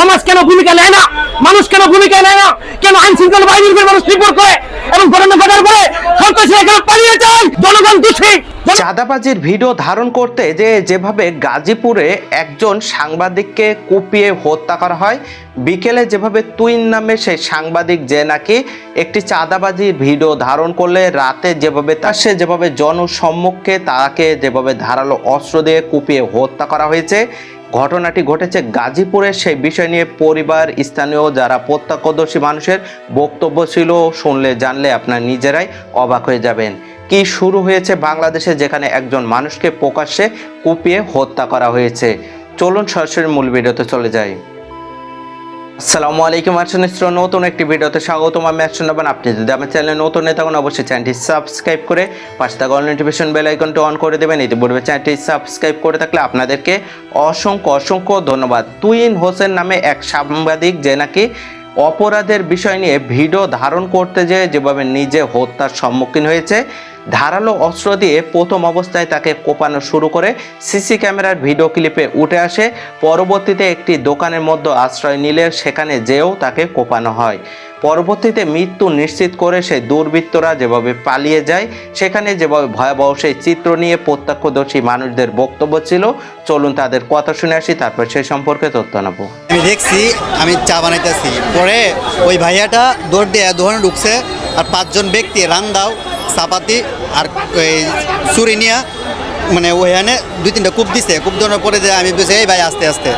সমাজ কেন ভূমিকা নেয় না? মানুষ কেন ভূমিকা নেয় না? কেন আইন শৃঙ্খলা বাহিনীর উপর মানুষ রিপোর্ট করে এবং ঘটনা দোষী। চাঁদাবাজির ভিডিও ধারণ করতে যে যেভাবে গাজীপুরে একজন সাংবাদিককে কুপিয়ে হত্যা করা হয়, বিকেলে যেভাবে তুইন নামে সেই সাংবাদিক যে নাকি একটি চাঁদাবাজির ভিডিও ধারণ করলে রাতে যেভাবে তার সে যেভাবে জনসম্মুখে তাকে যেভাবে ধারালো অস্ত্র দিয়ে কুপিয়ে হত্যা করা হয়েছে ঘটনাটি ঘটেছে গাজীপুরের সেই বিষয় নিয়ে পরিবার, স্থানীয় যারা প্রত্যক্ষদর্শী মানুষের বক্তব্য ছিল শুনলে, জানলে আপনার নিজেরাই অবাক হয়ে যাবেন। কি শুরু হয়েছে বাংলাদেশে যেখানে একজন মানুষকে প্রকাশ্যে কুপিয়ে হত্যা করা হয়েছে? চলুন সরাসরি মূল ভিডিওতে চলে যাই। আসসালামু আলাইকুম আর্শন নতুন একটি ভিডিওতে স্বাগতম। আমি আর্শন নবান আপনি। যদি আমার চ্যানেলে নতুন নেই তখন অবশ্যই চ্যানেলটি সাবস্ক্রাইব করে পাশে থাকা নোটিফিকেশন বেল আইকনটি অন করে দেবেন। ইতিপূর্বে চ্যানেলটি সাবস্ক্রাইব করে থাকলে আপনাদেরকে অসংখ্য অসংখ্য ধন্যবাদ। তুইন হোসেন নামে এক সাংবাদিক যে নাকি অপরাধের বিষয় নিয়ে ভিডিও ধারণ করতে যেয়ে যেভাবে নিজে হত্যার সম্মুখীন হয়েছে ধারালো অস্ত্র দিয়ে প্রথম অবস্থায় তাকে কোপানো শুরু করে সিসি ক্যামেরার ভিডিও ক্লিপে উঠে আসে। পরবর্তীতে একটি দোকানের মধ্যে আশ্রয় নিলে সেখানে যেও তাকে কোপানো হয়। পরবর্তীতে মৃত্যু নিশ্চিত করে সেই দুর্বৃত্তরা যেভাবে পালিয়ে যায়, সেখানে যেভাবে ভয়াবহ সেই চিত্র নিয়ে প্রত্যক্ষদর্শী মানুষদের বক্তব্য ছিল, চলুন তাদের কথা শুনে আসি, তারপর সেই সম্পর্কে তথ্য নেব। আমি দেখছি, আমি চা বানাইতেছি। পরে ওই ভাইয়াটা দৌড় দিয়ে দোকানে ঢুকছে আর পাঁচজন ব্যক্তি রান্দাও চাপাতি আর চুরি নিয়া মানে ওইখানে দুই তিনটা কূপ দিছে। কূপ দেওয়ার পরে যে আমি বলছি, এই ভাই, আস্তে আস্তে,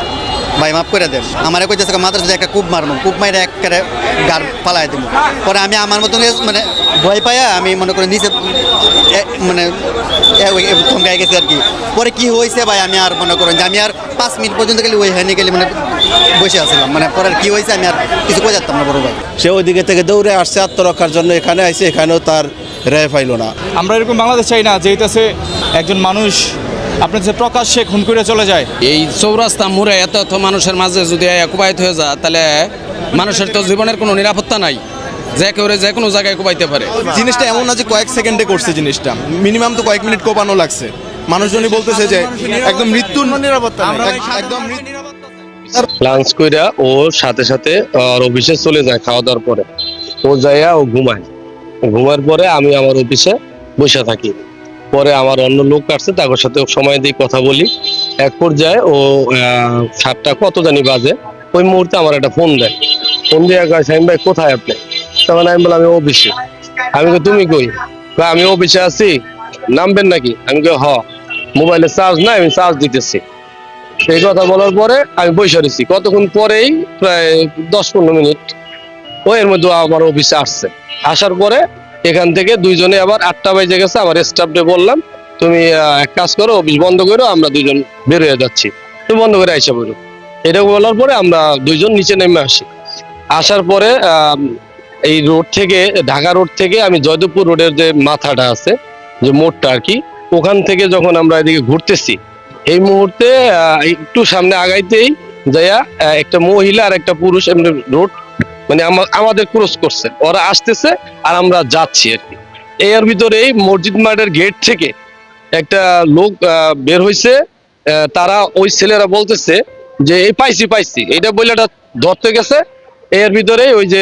ভাই, মাফ করে দেন। আমার কইতেছে মাদ্রাসা একটা কূপ মারবো কূপ মাইরে একেবারে গার পালাই দেবো পরে আমি আমার মতন মানে ভয় পাইয়া আমি মনে করি নিচে মানে থমকাই গেছে আর কি। পরে কি হয়েছে ভাই, আমি আর মনে করেন যে, আমি আর পাঁচ মিনিট পর্যন্ত গেলে ওই হ্যানে গেলে মানে বসে আসলাম মানে পরে কি হয়েছে আমি আর কিছু বোঝাতাম যাচ্তাম না বড় ভাই। সে ওই দিকে থেকে দৌড়ে আসছে আত্মরক্ষার জন্য এখানে আইসে এখানেও তার রেয় পাইল না। আমরা এরকম বাংলাদেশ চাই না যে হইতেছে একজন মানুষ আপনার যে প্রকাশ্যে খুন করে চলে যায়। এই চৌরাস্তা মোড়ে এত এত মানুষের মাঝে যদি কুবাইত হয়ে যায় তাহলে মানুষের তো জীবনের কোনো নিরাপত্তা নাই। যে কেউ যে কোনো জায়গায় কুবাইতে পারে। জিনিসটা এমন না যে কয়েক সেকেন্ডে করছে জিনিসটা। মিনিমাম তো কয়েক মিনিট কোপানো লাগছে। মানুষজনই বলতেছে যে একদম মৃত্যুর নিরাপত্তা একদম মৃত্যু- লাঞ্চ কইরা ও সাথে সাথে আর অফিসে চলে যায় খাওয়া দাওয়ার পরে। ও যাইয়া ও ঘুমায়। ঘুমার পরে আমি আমার অফিসে বসে থাকি। পরে আমার অন্য লোক আসছে, তাদের সাথে সময় দিয়ে কথা বলি। এক পর্যায়ে ও সাতটা কত জানি বাজে। ওই মুহূর্তে আমার একটা ফোন দেয়। ফোন দিয়ে কয় সাইম ভাই কোথায় আপনি? তখন আমি বললাম, আমি অফিসে। আমি তুমি কই? আমি অফিসে আছি। নামবেন নাকি? আমি কই, হ। মোবাইলে চার্জ নাই, আমি চার্জ দিতেছি। সেই কথা বলার পরে আমি বসে রয়েছি। কতক্ষণ পরেই প্রায় দশ পনেরো মিনিট ও এর মধ্যে আমার অফিসে আসছে। আসার পরে এখান থেকে দুইজনে আবার আটটা বাজে গেছে, আমার স্টাফকে বললাম, তুমি এক কাজ করো অফিস বন্ধ করো, আমরা দুইজন বের হয়ে যাচ্ছি। তুমি বন্ধ করে আইসা বলো এটা বলার পরে আমরা দুইজন নিচে নেমে আসি। আসার পরে এই রোড থেকে, ঢাকা রোড থেকে আমি জয়দেবপুর রোডের যে মাথাটা আছে, যে মোড়টা আর কি, ওখান থেকে যখন আমরা এদিকে ঘুরতেছি এই মুহূর্তে একটু সামনে আগাইতেই যাইয়া একটা মহিলা আর একটা পুরুষ এমনি রোড মানে আমাদের ক্রস করছে। ওরা আসতেছে আর আমরা যাচ্ছি আর কি। এর ভিতরে এই মসজিদ মাঠের গেট থেকে একটা লোক বের হয়েছে তারা ওই ছেলেরা বলতেছে যে, এই পাইছি পাইছি। এটা বলে এটা ধরতে গেছে। এর ভিতরে ওই যে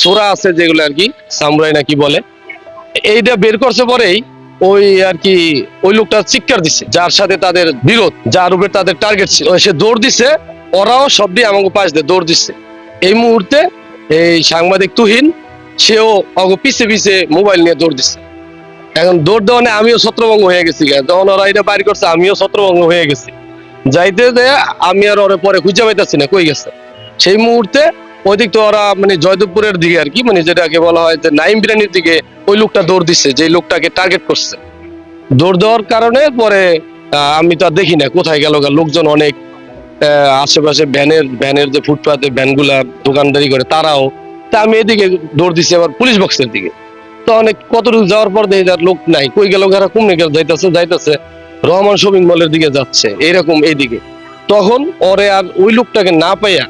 সোরা আছে যেগুলো আর কি, সামরাই নাকি বলে। এইটা বের করছে পরেই ওই আর কি, ওই লোকটা চিৎকার দিছে, যার সাথে তাদের বিরোধ, যার উপরে তাদের টার্গেট ছিল। সে দৌড় দিছে, ওরাও সব দিয়ে আমাকে পাশ দিয়ে দৌড় দিচ্ছে এই মুহূর্তে এই সাংবাদিক তুহিন, সেও আমাকে পিছে পিছে মোবাইল নিয়ে দৌড় দিচ্ছে এখন দৌড় দেওয়ানে আমিও ছত্রভঙ্গ হয়ে গেছি। যখন ওরা এটা বাইর করছে, আমিও ছত্রভঙ্গ হয়ে গেছি। যাইতে যে আমি আর ওরে পরে খুঁজে পাইতেছি না, কই গেছে? সেই মুহূর্তে ওই দিক তো ওরা মানে জয়দেবপুরের দিকে আর কি মানে যেটাকে বলা হয় যে নাইম বিরানির দিকে ওই লোকটা দৌড় দিচ্ছে যে লোকটাকে টার্গেট করছে। দৌড় দেওয়ার কারণে পরে আমি তো আর দেখি না কোথায় গেল লোকজন অনেক আশেপাশে ভ্যানের ভ্যানের যে ফুটপাতে ভ্যানগুলা দোকানদারি করে তারাও, তা আমি এদিকে দৌড় দিচ্ছি আবার পুলিশ বক্সের দিকে। তো অনেক কতটুকু যাওয়ার পর দেখি তার লোক নাই, কই গেল কারা কমে গেল যাইতেছে যাইতেছে, রহমান শপিং মলের দিকে যাচ্ছে, এইরকম এইদিকে। তখন ওরে আর ওই লোকটাকে না পাইয়া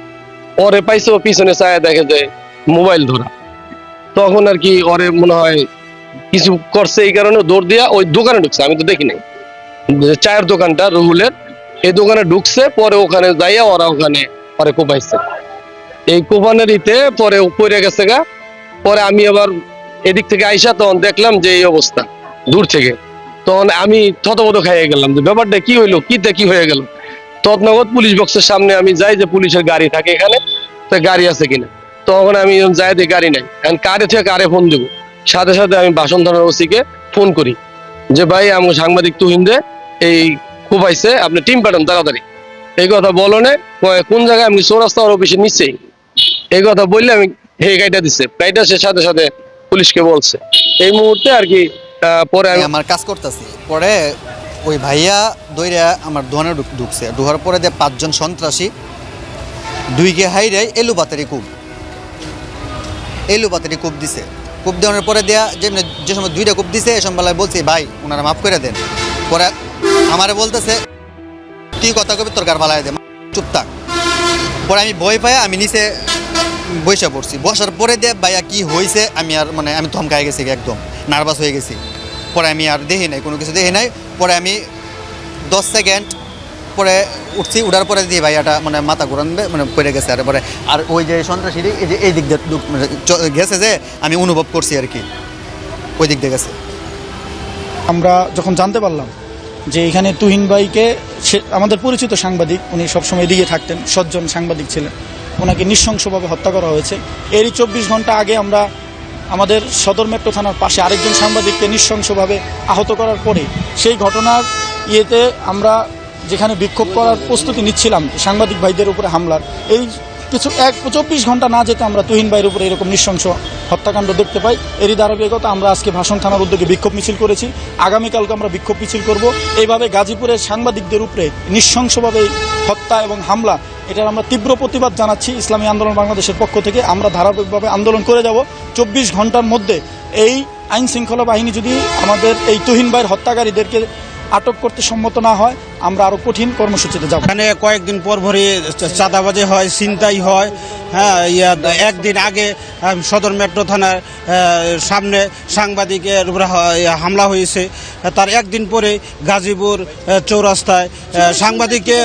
ওরে পাইছে ও পিছনে চায়া দেখে যে মোবাইল ধরা। তখন আর কি ওরে মনে হয় কিছু করছে এই কারণে দৌড় দিয়া ওই দোকানে ঢুকছে, আমি তো দেখি নাই। চায়ের দোকানটা রুহুলের, এই দোকানে ঢুকছে, পরে ওখানে যাইয়া ওরা ওখানে পরে কোপাইছে। এই কোপানের ইতে পরে পড়ে গেছে গা, পরে আমি আবার এদিক থেকে আইসা তখন দেখলাম যে এই অবস্থা, দূর থেকে। তখন আমি থতমত খাইয়ে গেলাম যে ব্যাপারটা কি হইল, কিতে কি হয়ে গেল? তৎনগত পুলিশ বক্সের সামনে আমি যাই যে পুলিশের গাড়ি থাকে এখানে তো গাড়ি আছে কিনা। তখন আমি যাই যে গাড়ি নাই। এখন কারে থেকে কারে ফোন দেবো? সাথে সাথে আমি বাসন থানার ওসিকে ফোন করি। যে ভাই আমি সাংবাদিক তুহিন্দে এই কোপাইছে আপনি টিম পাঠান তাড়াতাড়ি। এই কথা বলনে কয়, কোন জায়গায়? আমি চৌরাস্তা অফিসের নিচেই। এই কথা বললে আমি হে গাইটা দিচ্ছে গাইটা সে সাথে সাথে পুলিশকে বলছে। এই মুহূর্তে আর কি পরে আমি আমার কাজ করতেছি। পরে ওই ভাইয়া দইরা আমার দোকানে ঢুকছে। ঢুকার পরে যে পাঁচজন সন্ত্রাসী, দুই দুইকে হাইরে এলু বাতারি কূপ। এলু বাতারি কূপ দিছে। কূপ দেওয়ার পরে দেয়া যে যে সময় দুইটা কূপ দিছে, এ সময় বেলায় বলছি, ভাই ওনারা মাফ করে দেন। পরে আমারে বলতেছে, তুই কথা কবি, তোর গার ফালাই দে চুপ থাক। পরে আমি ভয় পাই আমি নিচে বসে পড়ছি। বসার পরে দিয়ে ভাইয়া কি হয়েছে আমি আর মানে আমি থমকাই গেছি একদম। নার্ভাস হয়ে গেছি। পরে আমি আর দেখি নাই, কোনো কিছু দেখি নাই, পরে আমি দশ সেকেন্ড পরে উঠছি, উঠার পরে দিয়ে ভাইয়াটা মানে মাথা ঘুরান মানে পড়ে গেছে আর পরে আর ওই যে সন্ত্রাসী এই যে এই দিক দিয়ে মানে গেছে যে, আমি অনুভব করছি আর কি। ওই দিক দিয়ে গেছে। আমরা যখন জানতে পারলাম যে এখানে তুহিন ভাইকে সে আমাদের পরিচিত সাংবাদিক, উনি সবসময় এদিকে থাকতেন, সজ্জন সাংবাদিক ছিলেন। ওনাকে নৃশংসভাবে হত্যা করা হয়েছে। এরই চব্বিশ ঘণ্টা আগে আমরা আমাদের সদর মেট্রো থানার পাশে আরেকজন সাংবাদিককে নৃশংসভাবে আহত করার পরে সেই ঘটনার ইয়েতে আমরা যেখানে বিক্ষোভ করার প্রস্তুতি নিচ্ছিলাম সাংবাদিক ভাইদের উপরে হামলার, এই কিছু এক চব্বিশ ঘণ্টা না যেতে আমরা তুহিন ভাইয়ের উপরে এরকম নৃশংস হত্যাকাণ্ড দেখতে পাই। এরই ধারাবাহিকতা আমরা আজকে ভাষণ থানার উদ্যোগে বিক্ষোভ মিছিল করেছি। আগামীকালকে আমরা বিক্ষোভ মিছিল করব। এইভাবে গাজীপুরের সাংবাদিকদের উপরে নৃশংসভাবে হত্যা এবং হামলা, এটার আমরা তীব্র প্রতিবাদ জানাচ্ছি ইসলামী আন্দোলন বাংলাদেশের পক্ষ থেকে। আমরা ধারাবাহিকভাবে আন্দোলন করে যাব। চব্বিশ ঘণ্টার মধ্যে এই আইন শৃঙ্খলা বাহিনী যদি আমাদের এই তুহিন ভাইয়ের হত্যাকারীদেরকে আটক করতে সম্মত না হয় আমরা আরও কঠিন কর্মসূচিতে যাব। এখানে কয়েকদিন পর পরই চাঁদাবাজি হয় ছিনতাই হয় হ্যাঁ ইয়া একদিন আগে সদর মেট্রো থানার সামনে সাংবাদিকের উপরে হামলা হয়েছে। তার একদিন পরে গাজীপুর চৌরাস্তায় সাংবাদিককে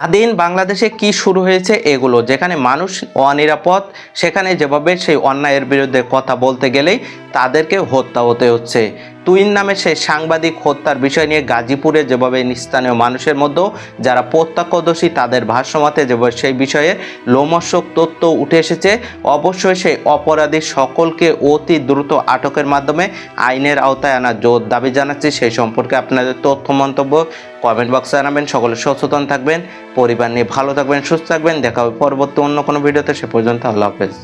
স্বাধীন বাংলাদেশে কি শুরু হয়েছে এগুলো? যেখানে মানুষ অনিরাপদ সেখানে যেভাবে সেই অন্যায়ের বিরুদ্ধে কথা বলতে গেলেই তাদেরকে হত্যা হতে হচ্ছে। তুইন নামে সেই সাংবাদিক হত্যার বিষয় নিয়ে গাজীপুরে যেভাবে স্থানীয় মানুষের মধ্যেও যারা প্রত্যক্ষদর্শী তাদের ভাষ্যমতে যেভাবে সেই বিষয়ে লোমর্ষক তথ্য উঠে এসেছে, অবশ্যই সেই অপরাধী সকলকে অতি দ্রুত আটকের মাধ্যমে আইনের আওতায় আনার জোর দাবি জানাচ্ছি। সেই সম্পর্কে আপনাদের তথ্য, মন্তব্য কমেন্ট বক্সে জানাবেন। সকলে সচেতন থাকবেন, পরিবার নিয়ে ভালো থাকবেন, সুস্থ থাকবেন। দেখা হবে পরবর্তী অন্য কোনো ভিডিওতে। সে পর্যন্ত আল্লাহ হাফেজ।